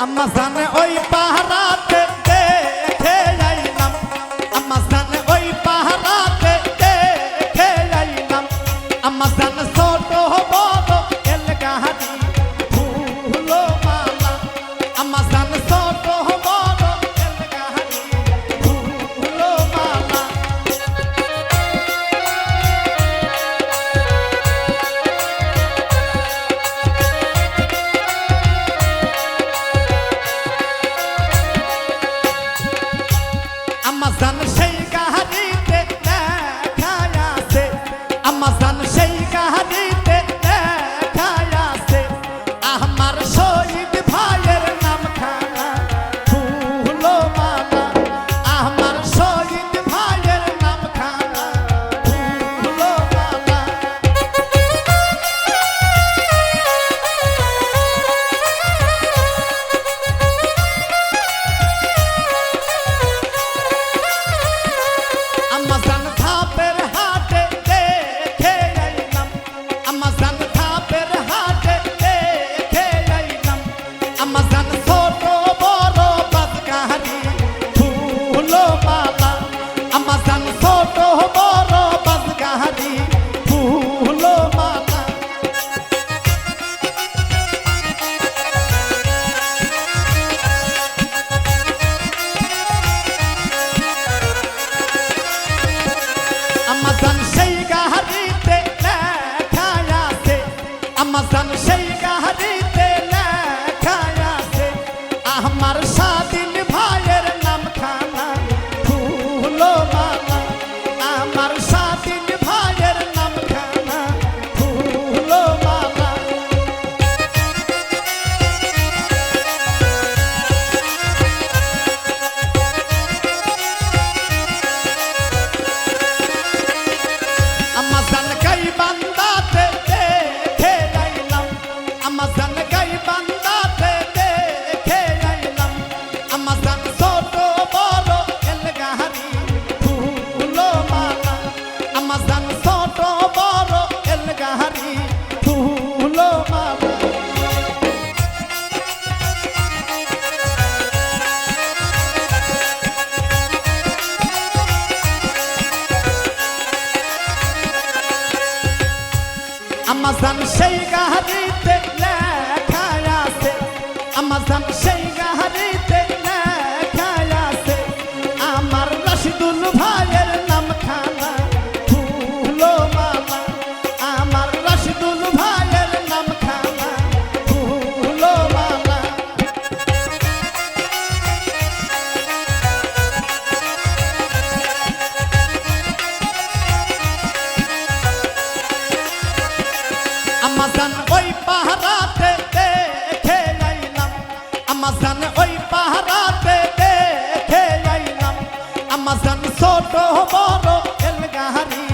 আম্মা জানে ওই পাহারাতে দেখে যাইলাম আম্মা say আমাজন সেই গাহরিতে লেখা আছে। আমাজন সেই গাহরিতে আমাজন ওই পাহারাতে দেখে লাইলাম আমাজন ওই পাহারাতে দেখে লাইলাম আমাজন ছোট বড় এলগাহারি।